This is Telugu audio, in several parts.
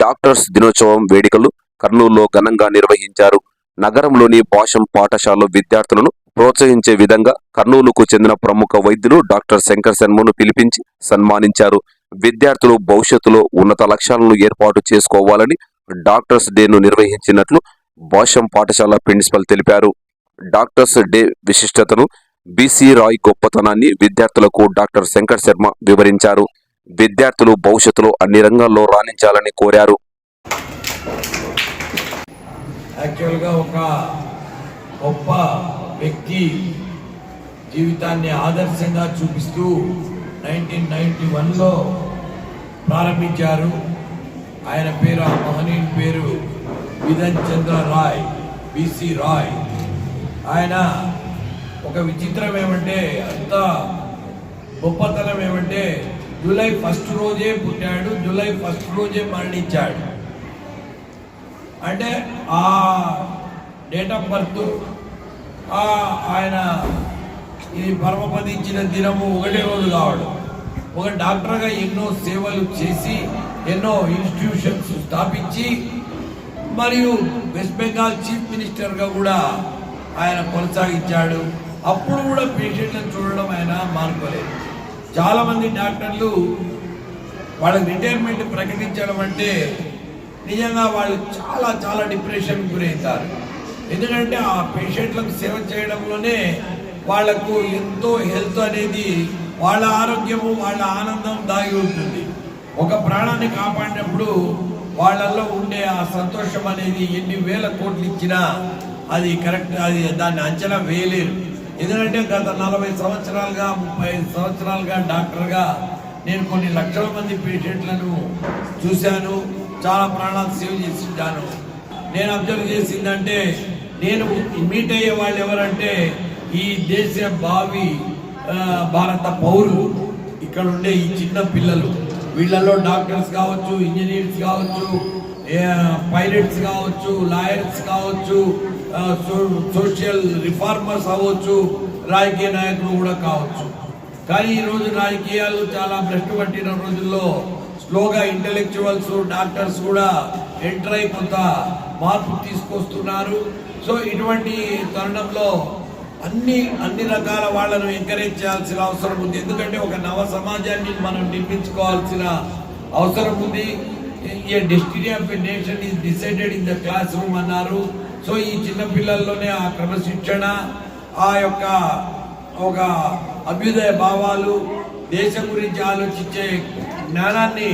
డాక్టర్స్ దినోత్సవం వేడుకలు కర్నూలులో ఘనంగా నిర్వహించారు. నగరంలోని భాషం పాఠశాల విద్యార్థులను ప్రోత్సహించే విధంగా కర్నూలుకు చెందిన ప్రముఖ వైద్యులు డాక్టర్ శంకర్ శర్మను పిలిపించి సన్మానించారు. విద్యార్థులు భవిష్యత్తులో ఉన్నత లక్ష్యాలను ఏర్పాటు చేసుకోవాలని డాక్టర్స్ డేను నిర్వహించినట్లు భాషం పాఠశాల ప్రిన్సిపల్ తెలిపారు. డాక్టర్స్ డే విశిష్టతను బీసీ రాయ్ గొప్పతనాన్ని విద్యార్థులకు డాక్టర్ శంకర్ శర్మ వివరించారు. విద్యార్థులు భవిష్యత్తులో అన్ని రంగాల్లో రాణించాలని కోరారు. యాక్చువల్గా ఒక గొప్ప వ్యక్తి జీవితాన్ని ఆదర్శంగా చూపిస్తూ నైన్టీన్ నైన్టీ వన్లో ప్రారంభించారు. ఆయన పేరు ఆ మహనీయుని పేరు విధన్ చంద్ర రాయ్ బిసి రాయ్. ఆయన ఒక విచిత్రం ఏమంటే అంత గొప్పతనం ఏమంటే జూలై ఫస్ట్ రోజే పుట్టాడు జూలై ఫస్ట్ రోజే మరణించాడు. అంటే ఆ డేట్ ఆఫ్ బర్త్ ఆయన ఇది పరమపదించిన దినము ఒకటే రోజు కావడం. ఒక డాక్టర్గా ఎన్నో సేవలు చేసి ఎన్నో ఇన్స్టిట్యూషన్స్ స్థాపించి మరియు వెస్ట్ బెంగాల్ చీఫ్ మినిస్టర్గా కూడా ఆయన కొనసాగించాడు. అప్పుడు కూడా పేషెంట్లను చూడడం ఆయన మానుకోలేదు చాలామంది డాక్టర్లు వాళ్ళకి రిటైర్మెంట్ ప్రకటించడం అంటే నిజంగా వాళ్ళు చాలా చాలా డిప్రెషన్ గురవుతారు ఎందుకంటే ఆ పేషెంట్లకు సేవ చేయడంలోనే వాళ్ళకు ఎంతో హెల్త్ అనేది వాళ్ళ ఆరోగ్యము వాళ్ళ ఆనందం దాగి ఉంటుంది. ఒక ప్రాణాన్ని కాపాడినప్పుడు వాళ్ళల్లో ఉండే ఆ సంతోషం అనేది ఎన్ని వేల కోట్లు ఇచ్చినా అది కరెక్ట్ అది దాన్ని అంచనా వేయలేరు. ఎందుకంటే గత నలభై సంవత్సరాలుగా ముప్పై ఐదు సంవత్సరాలుగా డాక్టర్గా నేను కొన్ని లక్షల మంది పేషెంట్లను చూశాను చాలా ప్రాణాలు సేవ చేసింటాను నేను అబ్జర్వ్ చేసిందంటే నేను మీట్ అయ్యే వాళ్ళు ఎవరంటే ఈ దేశ భావి భారత పౌరులు ఇక్కడ ఉండే ఈ చిన్న పిల్లలు. వీళ్ళలో డాక్టర్స్ కావచ్చు ఇంజనీర్స్ కావచ్చు పైలట్స్ కావచ్చు లాయర్స్ కావచ్చు సోషల్ రిఫార్మర్స్ అవ్వచ్చు రాజకీయ నాయకులు కూడా కావచ్చు. కానీ ఈరోజు రాజకీయాలు చాలా భ్రష్టు పట్టిన రోజుల్లో స్లోగా ఇంటెలెక్చువల్స్ డాక్టర్స్ కూడా ఎంటర్ అయి కొంత మార్పు తీసుకొస్తున్నారు. సో ఇటువంటి తరుణంలో అన్ని అన్ని రకాల వాళ్ళను ఎంకరేజ్ చేయాల్సిన అవసరం ఉంది. ఎందుకంటే ఒక నవ సమాజాన్ని మనం నిర్మించుకోవాల్సిన అవసరం ఉంది. A destiny of a nation is decided in the classroom అన్నారు. సో ఈ చిన్నపిల్లల్లోనే ఆ క్రమశిక్షణ ఆ యొక్క ఒక అభ్యుదయ భావాలు దేశం గురించి ఆలోచించే జ్ఞానాన్ని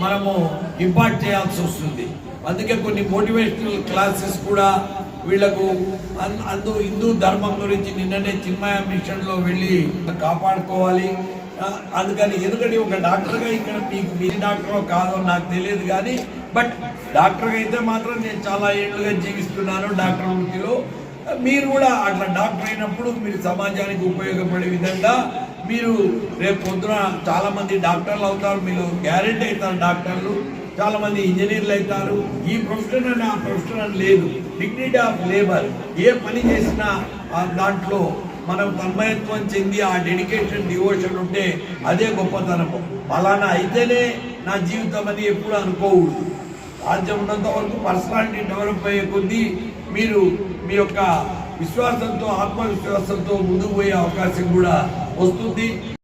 మనము ఇంపార్ట్ చేయాల్సి వస్తుంది. అందుకే కొన్ని మోటివేషనల్ క్లాసెస్ కూడా వీళ్ళకు అన్- అందు హిందూ ధర్మం గురించి నిన్ననే చిన్మయ మిషన్లో వెళ్ళి కాపాడుకోవాలి. అందుకని ఎందుకంటే ఒక డాక్టర్గా ఇక్కడ మీకు మీ డాక్టర్ కాదో నాకు తెలియదు కానీ బట్ డాక్టర్గా అయితే మాత్రం నేను చాలా ఏళ్ళుగా జీవిస్తున్నాను డాక్టర్ వృత్తిలో. మీరు కూడా అట్లా డాక్టర్ అయినప్పుడు మీరు సమాజానికి ఉపయోగపడే విధంగా మీరు రేపు పొద్దున చాలామంది డాక్టర్లు అవుతారు మీరు గ్యారెంటీ అవుతారు డాక్టర్లు. చాలా మంది ఇంజనీర్లు అవుతారు. ఈ ప్రొఫెషన్ అని ఆ ప్రొఫెషన్ అని లేదు. Dignity of labour. ఏ పని చేసినా దాంట్లో మనం తన్మయత్వం చెంది ఆ డెడికేషన్ డివోషన్ ఉంటే అదే గొప్పతనము అలానా అయితేనే నా జీవితం అని ఎప్పుడు అనుకోకూడదు. రాజ్యం ఉన్నంత వరకు పర్సనాలిటీ డెవలప్ అయ్యే కొద్దీ మీరు మీ యొక్క విశ్వాసంతో ఆత్మవిశ్వాసంతో ముందుకు పోయే అవకాశం కూడా వస్తుంది.